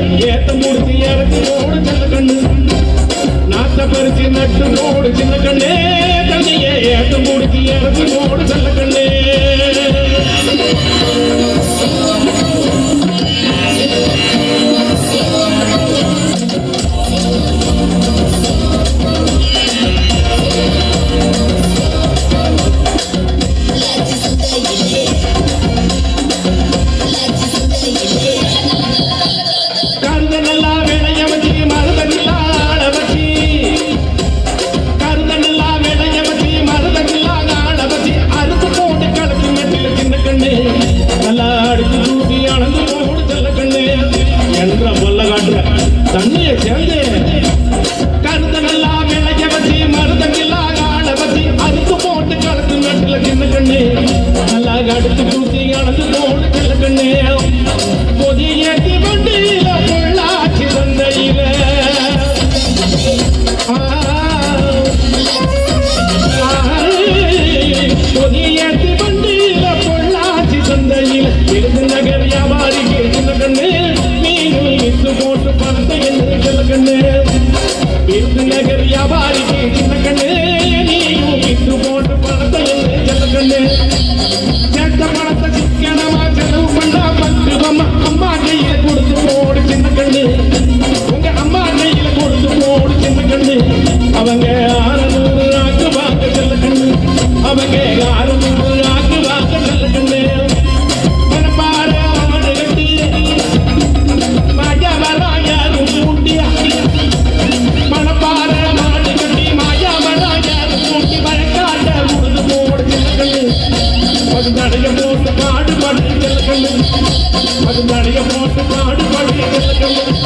ஏத்த முடிச்சு இறக்கி போடு செல்ல கண்ணு. நாத்த பறிச்சு நட்டு போடு சின்ன கண்ணு. தண்ணிய ஏத்த முடிச்சு இறக்கி போடு செல்ல கண்ணு. தண்ணியை சேர்ந்து கருத நல்லா விளைய வச்சு மருதகில்லா ஆட வச்சு அறுத்து போட்டு கலக்கு சின்ன கண்ணு. நல்லா கண்ணு. பொதிய அது நடைய போட்டு பாடு பாடு செல்லக்கண்ணு